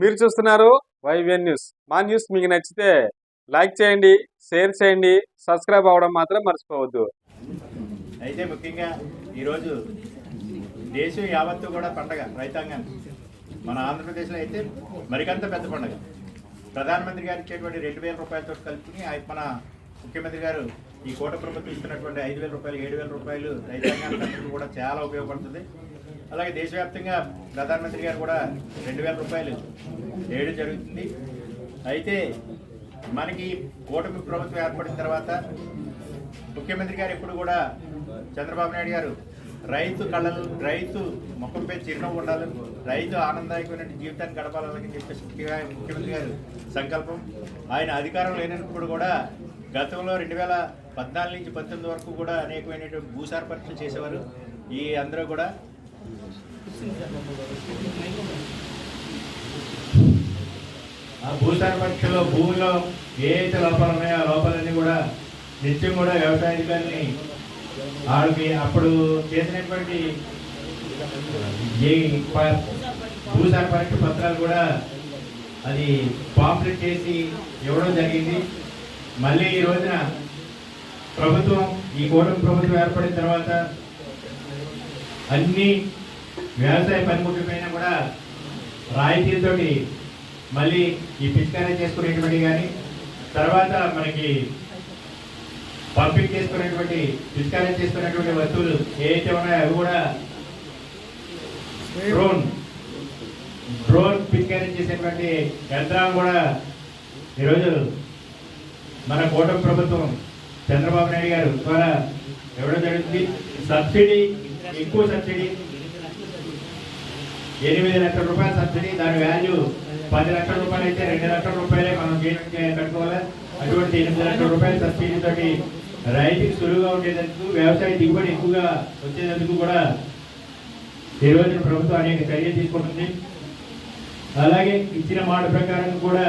మీరు చూస్తున్నారు YVN news. మా న్యూస్ మీకు నచ్చితే లైక్ చేయండి షేర్ చేయండి సబ్స్క్రైబ్ అవ్వడం మాత్రం మర్చిపోవద్దు. అయితే ముఖ్యంగా ఈరోజు దేశం యావత్తు కూడా పండగ రైతాంగానికి మన ఆంధ్రప్రదేశ్లో అయితే మరికంత పెద్ద పండగ. ప్రధానమంత్రి గారు ఇచ్చేటువంటి రెండు వేల రూపాయలతో కలుపుకుని మన ముఖ్యమంత్రి గారు ఈ కోట ప్రభుత్వం ఇస్తున్నటువంటి ఐదు వేల రూపాయలు ఏడు వేల రూపాయలు రైతాంగానికి కూడా చాలా ఉపయోగపడుతుంది. అలాగే దేశవ్యాప్తంగా ప్రధానమంత్రి గారు కూడా రెండు వేల రూపాయలు వేయడం జరుగుతుంది. అయితే మనకి కూటమి ప్రభుత్వం ఏర్పడిన తర్వాత ముఖ్యమంత్రి గారు ఎప్పుడు కూడా చంద్రబాబు నాయుడు గారు రైతు కళలు రైతు ముఖంపై చిరునవ్వు ఉండాలి రైతు ఆనందదాయకమైన జీవితాన్ని గడపాలని చెప్పేసి ముఖ్యమంత్రి గారు సంకల్పం. ఆయన అధికారం లేనప్పుడు కూడా గతంలో రెండు వేల పద్నాలుగు నుంచి పంతొమ్మిది వరకు కూడా అనేకమైనటువంటి భూసార పరీక్షలు చేసేవారు. ఈ అందరూ కూడా ఆ భూసార పరీక్షలో భూమిలో ఏ అయితే లోపాలు ఉన్నాయో ఆ లోపాలన్నీ కూడా నిత్యం కూడా వ్యవసాయ వాళ్ళకి అప్పుడు చేసినటువంటి ఏ భూసార పరీక్ష పత్రాలు కూడా అది పాంప్లెట్ చేసి ఇవ్వడం జరిగింది. మళ్ళీ ఈ రోజున ప్రభుత్వం ఈ కూటమి ప్రభుత్వం ఏర్పడిన తర్వాత అన్ని వ్యవసాయ పనిముట్ల పైన కూడా రాయితీలతో మళ్ళీ ఈ పిచికారీ చేసుకునేటువంటి కానీ తర్వాత మనకి పంపిణీ చేసుకునేటువంటి పిచికారీ చేసుకునేటువంటి వస్తువులు ఏవైతే ఉన్నాయో అవి కూడా డ్రోన్ డ్రోన్ పిచికారీ చేసేటువంటి యంత్రాలను కూడా ఈరోజు మన కూటమి ప్రభుత్వం చంద్రబాబు నాయుడు గారు ద్వారా ఇవ్వడం జరుగుతుంది. సబ్సిడీ ఎక్కువ సబ్సిడీ. ఎనిమిది లక్షల రూపాయల సబ్సిడీ. దాని వాల్యూ పది లక్షల రూపాయలు అయితే రెండు లక్షల రూపాయలే మనం జీతం కట్టుకోవాలి. అటువంటి ఎనిమిది లక్షల రూపాయల సబ్సిడీ తోటి రైతుకి సులువుగా ఉండేందుకు వ్యవసాయ దిగుబడి ఎక్కువగా వచ్చేందుకు కూడా ఈ రోజున ప్రభుత్వం అనేక చర్యలు తీసుకుంటుంది. అలాగే ఇచ్చిన మాట ప్రకారం కూడా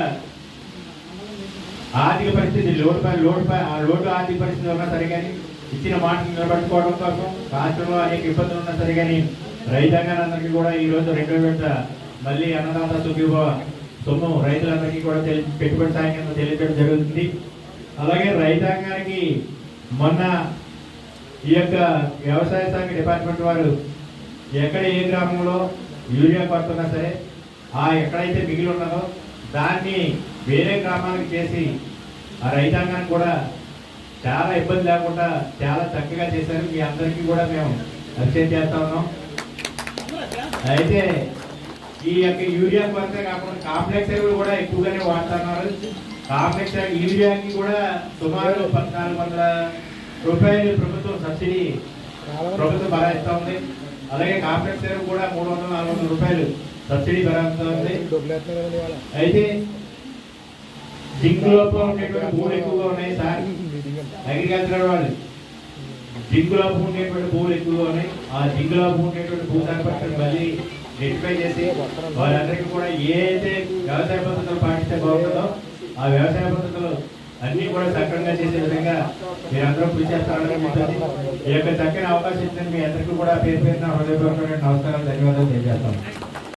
ఆర్థిక పరిస్థితి లోటు లోటు పై ఆ లోటు ఆర్థిక పరిస్థితి ఉన్నా సరే కానీ ఇచ్చిన మాట నిలబెట్టుకోవడం కోసం రాష్ట్రంలో అనేక ఇబ్బందులు ఉన్నా సరే కానీ రైతాంగానందరికీ కూడా ఈ రోజు రెండో విడత మళ్ళీ అన్నదాత సుఖీభవ సొమ్ము రైతులందరికీ కూడా తెలి- పెట్టుబడి సాయం కింద తెలియజేయడం జరుగుతుంది. అలాగే రైతాంగానికి మొన్న ఈ యొక్క వ్యవసాయ శాఖ డిపార్ట్మెంట్ వారు ఎక్కడ ఏ గ్రామంలో యూరియా పడుతున్నా సరే ఆ ఎక్కడైతే మిగిలి ఉన్నదో దాన్ని వేరే గ్రామాలకు చేసి ఆ రైతాంగానికి కూడా చాలా ఇబ్బంది లేకుండా చాలా చక్కగా చేశారు. మీ అందరికీ కూడా మేము పరిచయం చేస్తా ఉన్నాం. అయితే ఈ యొక్క యూరియా కొరత కాకుండా కాంప్లెక్స్ ఎరువులు కూడా ఎక్కువగానే వాడుతున్నారు కాంప్లెక్స్ యూరియాకి కూడా సుమారు పద్నాలుగు వందల రూపాయలు ప్రభుత్వం సబ్సిడీ ప్రభుత్వం భరాయిస్తా ఉంది. అలాగే కాంప్లెక్స్ ఎరువు కూడా మూడు వందల నాలుగు వందల రూపాయలు సబ్సిడీ భరాయిస్తా ఉంది. అయితే జింక్ లోపం ఉండేటువంటి భూములు ఎక్కువగా ఉన్నాయి సార్. అగ్రికల్చర్ వాళ్ళు జింక్ ఉండేటువంటి భూములు ఎక్కువగా ఉన్నాయి. ఆ జింక్ ఉండేటువంటి భూసార పరీక్షలు మళ్ళీ రెక్టిఫై చేసి వారందరికీ కూడా ఏదైతే వ్యవసాయ పద్ధతులు పాటిస్తే బాగుంటుందో ఆ వ్యవసాయ పద్ధతులు అన్ని కూడా సక్రమంగా చేసే విధంగా మీరందరూ కృషి చేస్తారని ఈ యొక్క చక్కని అవకాశం ఇచ్చిన మీ అందరికీ కూడా పేరు పేరున హృదయపూర్వకమైన నమస్కారాలు ధన్యవాదాలు తెలియజేస్తాం